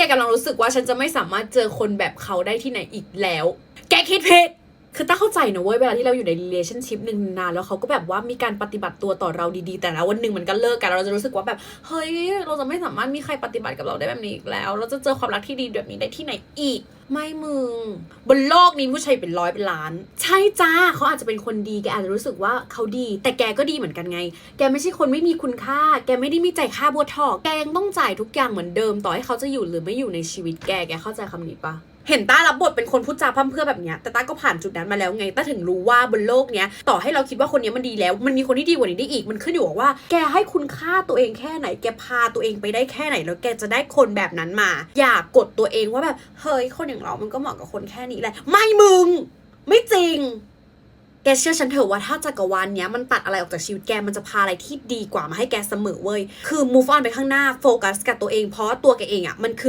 แกกำลังรู้สึกว่าฉันจะไม่สามารถเจอคนแบบเขาได้ที่ไหนอีกแล้ว แกคิดผิดคือต้าเข้าใจนะเว้ยเวลาที่เราอยู่ใน relationship หนึ่งนานแล้วเขาก็แบบว่ามีการปฏิบัติตัวต่อเราดีๆ แต่แล้ววันหนึ่งมันก็เลิกกันเราจะรู้สึกว่าแบบเฮ้ยเราจะไม่สามารถมีใครปฏิบัติกับเราได้แบบนี้อีกแล้ว เราจะเจอความรักที่ดีแบบนี้ได้ที่ไหนอีก ไม่มึง บนโลกนี้ผู้ชายเป็นร้อยเป็นล้าน ใช่จ้าเขาอาจจะเป็นคนดีแกอาจจะรู้สึกว่าเขาดี แต่แกก็ดีเหมือนกันไง แกไม่ใช่คนไม่มีคุณค่า แกไม่ได้มีใจค่าบัวทอกแกยังต้องจ่ายทุกอย่างเหมือนเดิมต่อให้เขาจะอยู่หรือไม่อยู่ในชีวิตแกแกเข้าใจคำนี้ปะเห็นต้ารับบทเป็นคนพูดจาพร่ำเพื่อแบบเนี้ยแต่ต้าก็ผ่านจุดนั้นมาแล้วไงต้าถึงรู้ว่าบนโลกเนี้ยต่อให้เราคิดว่าคนนี้มันดีแล้ว มันมีคนที่ดีกว่านี้ได้อีกมันขึ้นอยู่กับว่า แกให้คุณค่าตัวเองแค่ไหน แกพาตัวเองไปได้แค่ไหนแล้วแกจะได้คนแบบนั้นมา อย่ากดตัวเองว่าแบบเฮ้ยคนอย่างเรา มันก็เหมาะกับคนแค่นี้แหละ ไม่มึง ไม่จริง แกเชื่อฉันเถอะว่าถ้าจักรวาลเนี้ยมันตัดอะไรออกจากชีวิตแกมันจะพาอะไรที่ดีกว่ามาให้แกเสมอเว้ย คือ move on ไปข้างหน้าโฟกัสกับตัวเองเพราะว่าตัวแกเองอะ่ะมันคือ